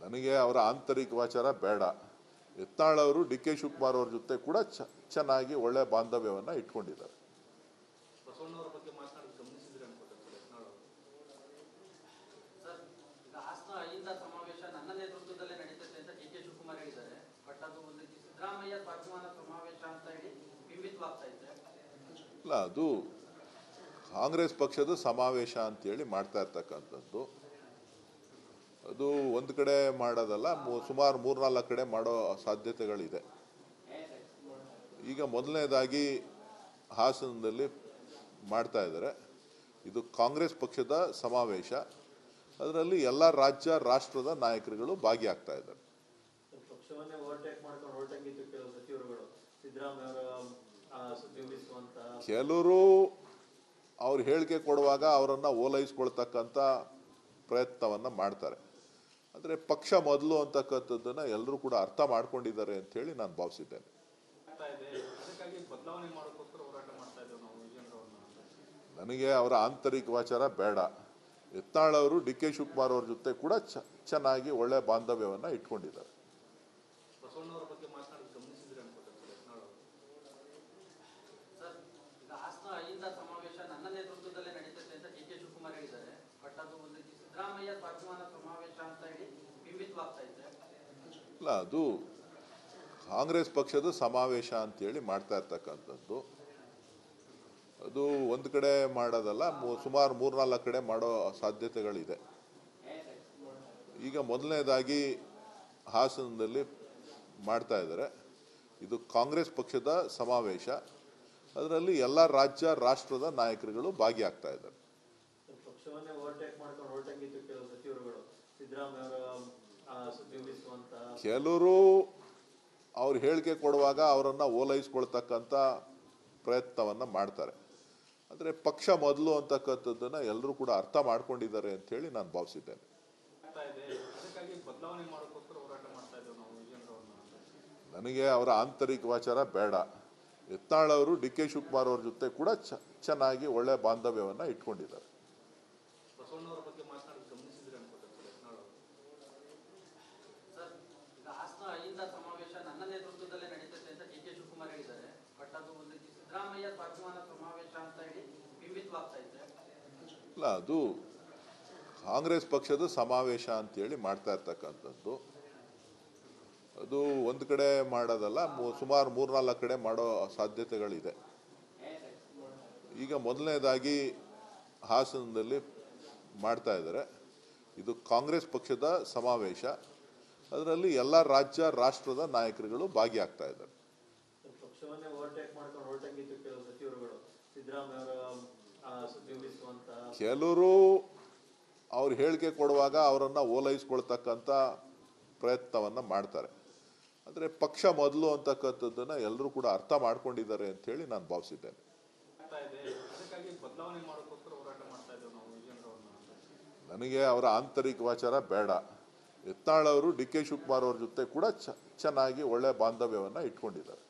ನನಗೆ ಅವರ ಆಂತರಿಕ ವಾಚಾರ ಬೇಡ. ಎತ್ತಾಳವರು ಅವರು ಡಿ. ಕೆ. ಶಿವಕುಮಾರ್ ಅವ್ರ ಜೊತೆ ಕೂಡ ಚ- ಚೆನ್ನಾಗಿ ಒಳ್ಳೆ ಬಾಂಧವ್ಯವನ್ನು ಇಟ್ಕೊಂಡಿದ್ದಾರೆ. ಇಲ್ಲ ಅದು ಕಾಂಗ್ರೆಸ್ ಪಕ್ಷದ ಸಮಾವೇಶ ಅಂತೇಳಿ ಮಾಡ್ತಾ ಇರ್ತಕ್ಕಂಥದ್ದು. ಅದು ಒಂದು ಕಡೆ ಮಾಡೋದಲ್ಲ ಸುಮಾರು ಮೂರ್ನಾಲ್ಕು ಕಡೆ ಮಾಡೋ ಸಾಧ್ಯತೆಗಳಿದೆ. ಈಗ ಮೊದಲನೇದಾಗಿ ಹಾಸನದಲ್ಲಿ ಮಾಡ್ತಾ ಇದ್ದಾರೆ. ಇದು ಕಾಂಗ್ರೆಸ್ ಪಕ್ಷದ ಸಮಾವೇಶ. ಅದರಲ್ಲಿ ಎಲ್ಲ ರಾಜ್ಯ ರಾಷ್ಟ್ರದ ನಾಯಕರುಗಳು ಭಾಗಿಯಾಗ್ತಾ ಇದ್ದಾರೆ. ಕೆಲವರು ಅವ್ರು ಹೇಳಿಕೆ ಕೊಡುವಾಗ ಅವರನ್ನು ಓಲೈಸ್ಕೊಳ್ತಕ್ಕಂಥ ಪ್ರಯತ್ನವನ್ನು ಮಾಡ್ತಾರೆ. ಆದರೆ ಪಕ್ಷ ಮೊದಲು ಅಂತಕ್ಕಂಥದ್ದನ್ನು ಎಲ್ಲರೂ ಕೂಡ ಅರ್ಥ ಮಾಡ್ಕೊಂಡಿದ್ದಾರೆ ಅಂತೇಳಿ ನಾನು ಭಾವಿಸಿದ್ದೇನೆ. ನನಗೆ ಅವರ ಆಂತರಿಕ ವಾಚಾರ ಬೇಡ. ಎತ್ತಾಳವರು ಅವರು ಡಿ ಕೆ ಶಿವಕುಮಾರ್ ಅವ್ರ ಜೊತೆ ಕೂಡ ಚೆನ್ನಾಗಿ ಒಳ್ಳೆ ಬಾಂಧವ್ಯವನ್ನ ಇಟ್ಕೊಂಡಿದ್ದಾರೆ ಬಸವಣ್ಣವರ ಬಗ್ಗೆ ಮಾತನಾಡಿ ಗಮನಿಸಿದ್ರೆ ಅನ್ಕೋತಾರೆ ಸರ್ ಯತ್ನಾಳ್ ಅವರು ಸರ್ ಈಗ ಹಾಸನ ಅಹಿಂದ ಸಮಾವೇಶ ನನ್ನ ನೇತೃತ್ವದಲ್ಲೇ ನಡೀತದೆ ಅಂತ ಡಿ ಕೆ ಶಿವಕುಮಾರ್ ಹೇಳಿದ್ದಾರೆ ಬಟ್ ಅದು ಒಂದು ರೀತಿ ಸಿದ್ದರಾಮಯ್ಯ ಸ್ವಾಭಿಮಾನ ಸಮಾವೇಶ ಅಂತ ಹೇಳಿ ಬಿಂಬಿತವಾಗ್ತಾ ಇದೆ ಇಲ್ಲ ಅದು ಕಾಂಗ್ರೆಸ್ ಪಕ್ಷದ ಸಮಾವೇಶ ಅಂತೇಳಿ ಮಾಡ್ತಾ ಇರ್ತಕ್ಕಂಥದ್ದು. ಅದು ಒಂದು ಕಡೆ ಮಾಡೋದಲ್ಲ ಮು- ಸುಮಾರು ಮೂರ್ನಾಲ್ಕು ಕಡೆ ಮಾಡೋ ಸಾಧ್ಯತೆಗಳಿದೆ. ಈಗ ಮೊದಲನೇದಾಗಿ ಹಾಸನದಲ್ಲಿ ಮಾಡ್ತಾ ಇದ್ದಾರೆ. ಇದು ಕಾಂಗ್ರೆಸ್ ಪಕ್ಷದ ಸಮಾವೇಶ. ಅದರಲ್ಲಿ ಎಲ್ಲ ರಾಜ್ಯ ರಾಷ್ಟ್ರದ ನಾಯಕರುಗಳು ಭಾಗಿಯಾಗ್ತಾ ಇದ್ದಾರೆ. ಅವರ ಕೆಲವರು ಅವ್ರು ಹೇಳಿಕೆ ಕೊಡುವಾಗ ಅವರನ್ನು ಓಲೈಸ್ಕೊಳ್ತಕ್ಕಂಥ ಪ್ರಯತ್ನವನ್ನು ಮಾಡ್ತಾರೆ. ಆದರೆ ಪಕ್ಷ ಮೊದಲು ಅಂತಕ್ಕಂಥದ್ದನ್ನು ಎಲ್ಲರೂ ಕೂಡ ಅರ್ಥ ಮಾಡ್ಕೊಂಡಿದ್ದಾರೆ ಅಂತೇಳಿ ನಾನು ಭಾವಿಸಿದ್ದೇನೆ. ನನಗೆ ಅವರ ಆಂತರಿಕ ವಾಚಾರ ಬೇಡ. ಯತ್ನಾಳ್ ಅವರು ಡಿ ಕೆ ಶಿವಕುಮಾರ್ ಅವ್ರ ಜೊತೆ ಕೂಡ ಚೆನ್ನಾಗಿ ಒಳ್ಳೆ ಬಾಂಧವ್ಯವನ್ನ ಇಟ್ಕೊಂಡಿದ್ದಾರೆ. ಹಾಸನ ಸಮಾವೇಶ ನನ್ನ ನೇತೃತ್ವದಲ್ಲೇ ನಡೀತದೆ ಅಂತ ಡಿ ಕೆ ಶಿವಕುಮಾರ್ ಹೇಳಿದ್ದಾರೆ. ಬಟ್ ಅದು ಒಂದು ಸಿದ್ದರಾಮಯ್ಯ ಸ್ವಾಭಿಮಾನ ಸಮಾವೇಶ ಅಂತ ಹೇಳಿ ಬಿಂಬಿತವಾಗ್ತಾ ಇದೆ ಇಲ್ಲ, ಅದು ಕಾಂಗ್ರೆಸ್ ಪಕ್ಷದ ಸಮಾವೇಶ ಅಂತೇಳಿ ಮಾಡ್ತಾ ಇರ್ತಕ್ಕಂಥದ್ದು. ಅದು ಒಂದು ಕಡೆ ಮಾಡೋದಲ್ಲ ಸುಮಾರು ಮೂರ್ನಾಲ್ಕು ಕಡೆ ಮಾಡೋ ಸಾಧ್ಯತೆಗಳಿದೆ. ಈಗ ಮೊದಲನೇದಾಗಿ ಹಾಸನದಲ್ಲಿ ಮಾಡ್ತಾ ಇದ್ದಾರೆ. ಇದು ಕಾಂಗ್ರೆಸ್ ಪಕ್ಷದ ಸಮಾವೇಶ. ಅದರಲ್ಲಿ ಎಲ್ಲ ರಾಜ್ಯ ರಾಷ್ಟ್ರದ ನಾಯಕರುಗಳು ಭಾಗಿಯಾಗ್ತಾ ಇದ್ದಾರೆ. ಕೆಲವರು ಅವ್ರು ಹೇಳಿಕೆ ಕೊಡುವಾಗ ಅವರನ್ನು ಓಲೈಸ್ಕೊಳ್ತಕ್ಕಂಥ ಪ್ರಯತ್ನವನ್ನು ಮಾಡ್ತಾರೆ. ಆದರೆ ಪಕ್ಷ ಮೊದಲು ಅಂತಕ್ಕಂಥದ್ದನ್ನು ಎಲ್ಲರೂ ಕೂಡ ಅರ್ಥ ಮಾಡ್ಕೊಂಡಿದ್ದಾರೆ ಅಂತ ಹೇಳಿ ನಾನು ಭಾವಿಸಿದ್ದೇನೆ. ನನಗೆ ಅವರ ಆಂತರಿಕ ವಾಚಾರ ಬೇಡ. ಯತ್ನಾಳ್ ಅವರು ಡಿ ಕೆ ಶಿವಕುಮಾರ್ ಅವ್ರ ಜೊತೆ ಕೂಡ ಚೆನ್ನಾಗಿ ಒಳ್ಳೆ ಬಾಂಧವ್ಯವನ್ನ ಇಟ್ಕೊಂಡಿದ್ದಾರೆ.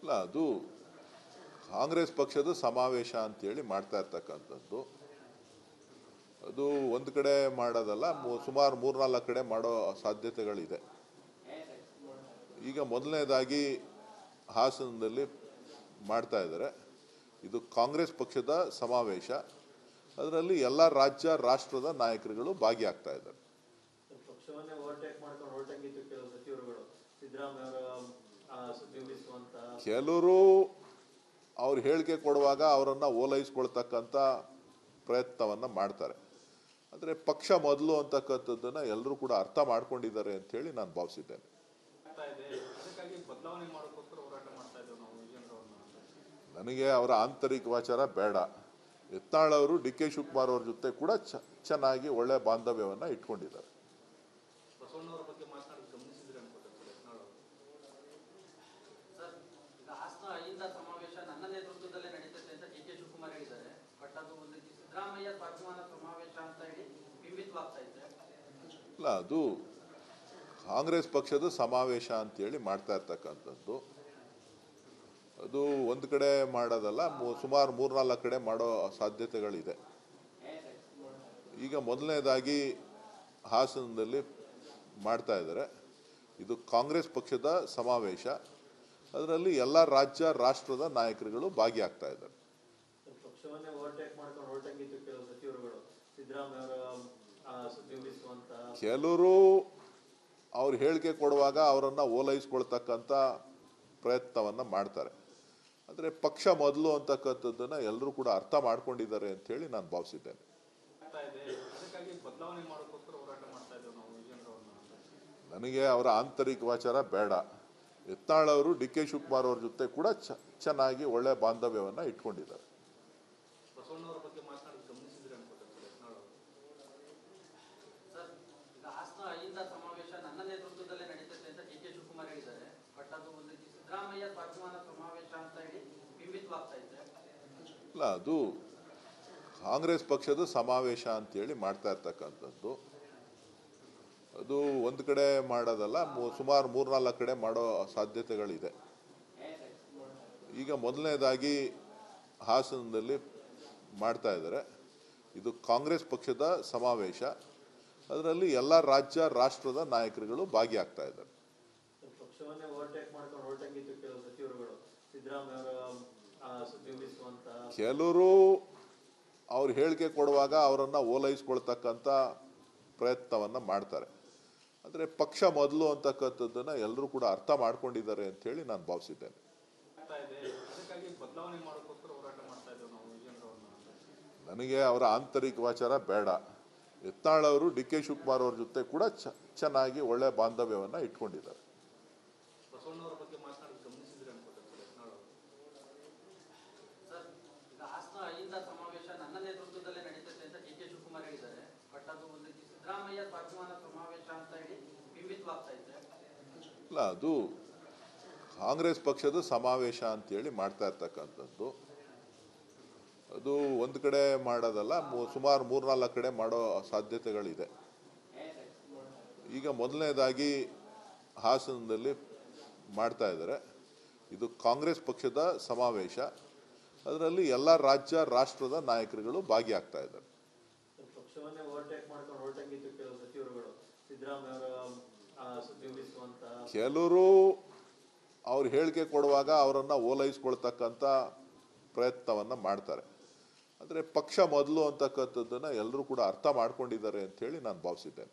ಇಲ್ಲ ಅದು ಕಾಂಗ್ರೆಸ್ ಪಕ್ಷದ ಸಮಾವೇಶ ಅಂತೇಳಿ ಮಾಡ್ತಾ ಇರ್ತಕ್ಕಂಥದ್ದು. ಅದು ಒಂದು ಕಡೆ ಮಾಡೋದಲ್ಲ ಸುಮಾರು ಮೂರ್ನಾಲ್ಕು ಕಡೆ ಮಾಡೋ ಸಾಧ್ಯತೆಗಳಿದೆ. ಈಗ ಮೊದಲನೇದಾಗಿ ಹಾಸನದಲ್ಲಿ ಮಾಡ್ತಾ ಇದ್ದಾರೆ. ಇದು ಕಾಂಗ್ರೆಸ್ ಪಕ್ಷದ ಸಮಾವೇಶ. ಅದರಲ್ಲಿ ಎಲ್ಲ ರಾಜ್ಯ ರಾಷ್ಟ್ರದ ನಾಯಕರುಗಳು ಭಾಗಿಯಾಗ್ತಾ ಇದ್ದಾರೆ. ಕೆಲವರು ಅವ್ರು ಹೇಳಿಕೆ ಕೊಡುವಾಗ ಅವರನ್ನು ಓಲೈಸ್ಕೊಳ್ತಕ್ಕಂಥ ಪ್ರಯತ್ನವನ್ನು ಮಾಡ್ತಾರೆ. ಆದರೆ ಪಕ್ಷ ಮೊದಲು ಅಂತಕ್ಕಂಥದ್ದನ್ನು ಎಲ್ಲರೂ ಕೂಡ ಅರ್ಥ ಮಾಡ್ಕೊಂಡಿದ್ದಾರೆ ಅಂತ ಹೇಳಿ ನಾನು ಭಾವಿಸಿದ್ದೇನೆ. ಅದಕ್ಕಾಗಿ ಬದಲಾವಣೆ ಮಾಡೋಕ್ಕೋಸ್ಕರ ಹೋರಾಟ ಮಾಡ್ತಾ ಇದ್ದೇವೆ ನಾವು ವಿಜೇಂದ್ರವ್ರನ್ನ ನನಗೆ ಅವರ ಆಂತರಿಕ ವಾಚಾರ ಬೇಡ. ಯತ್ನಾಳ್ ಅವರು ಡಿ ಕೆ ಶಿವಕುಮಾರ್ ಅವ್ರ ಜೊತೆ ಕೂಡ ಚ- ಚೆನ್ನಾಗಿ ಒಳ್ಳೆ ಬಾಂಧವ್ಯವನ್ನ ಇಟ್ಕೊಂಡಿದ್ದಾರೆ. ಸಮಾವೇಶ ನನ್ನ ನೇತೃತ್ವದಲ್ಲೇ ನಡೀತದೆ ಅಂತ ಡಿ ಕೆ ಶಿವಕುಮಾರ್ ಹೇಳಿದ್ದಾರೆ. ಬಟ್ ಅದು ಒಂದು ಸಿದ್ದರಾಮಯ್ಯ ಸ್ವಾಭಿಮಾನ ಇಲ್ಲ, ಅದು ಕಾಂಗ್ರೆಸ್ ಪಕ್ಷದ ಸಮಾವೇಶ ಅಂತೇಳಿ ಮಾಡ್ತಾ ಇರ್ತಕ್ಕಂಥದ್ದು. ಅದು ಒಂದು ಕಡೆ ಮಾಡೋದಲ್ಲ ಸುಮಾರು ಮೂರ್ನಾಲ್ಕು ಕಡೆ ಮಾಡೋ ಸಾಧ್ಯತೆಗಳಿದೆ. ಈಗ ಮೊದಲನೇದಾಗಿ ಹಾಸನದಲ್ಲಿ ಮಾಡ್ತಾ ಇದ್ದಾರೆ. ಇದು ಕಾಂಗ್ರೆಸ್ ಪಕ್ಷದ ಸಮಾವೇಶ. ಅದರಲ್ಲಿ ಎಲ್ಲ ರಾಜ್ಯ, ರಾಷ್ಟ್ರದ ನಾಯಕರುಗಳು ಭಾಗಿಯಾಗ್ತಾ ಇದ್ದಾರೆ. ಕೆಲವರು ಅವ್ರು ಹೇಳಿಕೆ ಕೊಡುವಾಗ ಅವರನ್ನು ಓಲೈಸ್ಕೊಳ್ತಕ್ಕಂಥ ಪ್ರಯತ್ನವನ್ನು ಮಾಡ್ತಾರೆ. ಆದರೆ ಪಕ್ಷ ಮೊದಲು ಅಂತಕ್ಕಂಥದ್ದನ್ನು ಎಲ್ಲರೂ ಕೂಡ ಅರ್ಥ ಮಾಡ್ಕೊಂಡಿದ್ದಾರೆ ಅಂತ ಹೇಳಿ ನಾನು ಭಾವಿಸಿದ್ದೇನೆ. ನನಗೆ ಅವರ ಆಂತರಿಕ ವಾಚಾರ ಬೇಡ. ಎತ್ತಾಳವರು ಡಿ ಕೆ ಶಿವಕುಮಾರ್ ಅವ್ರ ಜೊತೆ ಕೂಡ ಚೆನ್ನಾಗಿ ಒಳ್ಳೆ ಬಾಂಧವ್ಯವನ್ನು ಇಟ್ಕೊಂಡಿದ್ದಾರೆ ಬಸವಣ್ಣವ್ರ ಬಗ್ಗೆ ಮಾತನಾಡಿ ಗಮನಿಸಿದ್ರೆ ಅನ್ಕೋತಾರೆ ಸರ್ ಯತ್ನಾಳ್ ಅವರು ಸರ್ ಈಗ ಹಾಸನ ಅಹಿಂದ ಸಮಾವೇಶ ನನ್ನ ನೇತೃತ್ವದಲ್ಲೇ ನಡೀತದೆ ಅಂತ ಡಿ ಕೆ ಶಿವಕುಮಾರ್ ಹೇಳಿದ್ದಾರೆ ಬಟ್ ಅದು ಒಂದು ರೀತಿ ಸಿದ್ದರಾಮಯ್ಯ ಸ್ವಾಭಿಮಾನ ಸಮಾವೇಶ ಅಂತ ಹೇಳಿ ಬಿಂಬಿತವಾಗ್ತಾ ಇದೆ ಇಲ್ಲ, ಅದು ಕಾಂಗ್ರೆಸ್ ಪಕ್ಷದ ಸಮಾವೇಶ ಅಂತೇಳಿ ಮಾಡ್ತಾ ಇರ್ತಕ್ಕಂಥದ್ದು. ಅದು ಒಂದು ಕಡೆ ಮಾಡೋದಲ್ಲ ಸುಮಾರು ಮೂರ್ನಾಲ್ಕು ಕಡೆ ಮಾಡೋ ಸಾಧ್ಯತೆಗಳಿದೆ. ಈಗ ಮೊದಲನೇದಾಗಿ ಹಾಸನದಲ್ಲಿ ಮಾಡ್ತಾ ಇದ್ದಾರೆ. ಇದು ಕಾಂಗ್ರೆಸ್ ಪಕ್ಷದ ಸಮಾವೇಶ. ಅದರಲ್ಲಿ ಎಲ್ಲ ರಾಜ್ಯ, ರಾಷ್ಟ್ರದ ನಾಯಕರುಗಳು ಭಾಗಿಯಾಗ್ತಾ ಇದ್ದಾರೆ. ಕೆಲವರು ಅವ್ರು ಹೇಳಿಕೆ ಕೊಡುವಾಗ ಅವರನ್ನು ಓಲೈಸ್ಕೊಳ್ತಕ್ಕಂಥ ಪ್ರಯತ್ನವನ್ನು ಮಾಡ್ತಾರೆ. ಅಂದ್ರೆ ಪಕ್ಷ ಮೊದಲು ಅಂತಕ್ಕಂಥದ್ದನ್ನು ಎಲ್ಲರೂ ಕೂಡ ಅರ್ಥ ಮಾಡ್ಕೊಂಡಿದ್ದಾರೆ ಅಂತ ಹೇಳಿ ನಾನು ಭಾವಿಸಿದ್ದೇನೆ. ನನಗೆ ಅವರ ಆಂತರಿಕ ವಾಚಾರ ಬೇಡ. ಎತ್ತಾಳವರು ಡಿ ಕೆ ಶಿವಕುಮಾರ್ ಅವ್ರ ಜೊತೆ ಕೂಡ ಚೆನ್ನಾಗಿ ಒಳ್ಳೆ ಬಾಂಧವ್ಯವನ್ನು ಇಟ್ಕೊಂಡಿದ್ದಾರೆ ಬಸವಣ್ಣವ್ರ ಬಗ್ಗೆ ಮಾತನಾಡಿ ಗಮನಿಸಿದ್ರೆ ಅನ್ಕೋತಾರೆ ಸರ್ ಯತ್ನಾಳ್ ಅವರು ಸರ್ ಈಗ ಹಾಸನ ಅಹಿಂದ ಸಮಾವೇಶ ನನ್ನ ನೇತೃತ್ವದಲ್ಲೇ ನಡೀತದೆ ಅಂತ ಡಿ ಕೆ ಶಿವಕುಮಾರ್ ಹೇಳಿದ್ದಾರೆ ಬಟ್ ಅದು ಒಂದು ರೀತಿ ಸಿದ್ದರಾಮಯ್ಯ ಸ್ವಾಭಿಮಾನ ಸಮಾವೇಶ ಅಂತ ಹೇಳಿ ಬಿಂಬಿತವಾಗ್ತಾ ಇದೆ ಇಲ್ಲ ಅದು ಕಾಂಗ್ರೆಸ್ ಪಕ್ಷದ ಸಮಾವೇಶ ಅಂತೇಳಿ ಮಾಡ್ತಾ ಇರ್ತಕ್ಕಂಥದ್ದು. ಅದು ಒಂದು ಕಡೆ ಮಾಡೋದಲ್ಲ ಮು- ಸುಮಾರು ಮೂರ್ನಾಲ್ಕು ಕಡೆ ಮಾಡೋ ಸಾಧ್ಯತೆಗಳಿದೆ. ಈಗ ಮೊದಲನೇದಾಗಿ ಹಾಸನದಲ್ಲಿ ಮಾಡ್ತಾ ಇದ್ದಾರೆ. ಇದು ಕಾಂಗ್ರೆಸ್ ಪಕ್ಷದ ಸಮಾವೇಶ. ಅದರಲ್ಲಿ ಎಲ್ಲ ರಾಜ್ಯ ರಾಷ್ಟ್ರದ ನಾಯಕರುಗಳು ಭಾಗಿಯಾಗ್ತಾ ಇದ್ದಾರೆ. ಕೆಲವರು ಅವ್ರು ಹೇಳಿಕೆ ಕೊಡುವಾಗ ಅವರನ್ನು ಓಲೈಸ್ಕೊಳ್ತಕ್ಕಂಥ ಪ್ರಯತ್ನವನ್ನು ಮಾಡ್ತಾರೆ. ಆದರೆ ಪಕ್ಷ ಮೊದಲು ಅಂತಕ್ಕಂಥದ್ದನ್ನು ಎಲ್ಲರೂ ಕೂಡ ಅರ್ಥ ಮಾಡ್ಕೊಂಡಿದ್ದಾರೆ ಅಂತ ಹೇಳಿ ನಾನು ಭಾವಿಸಿದ್ದೇನೆ.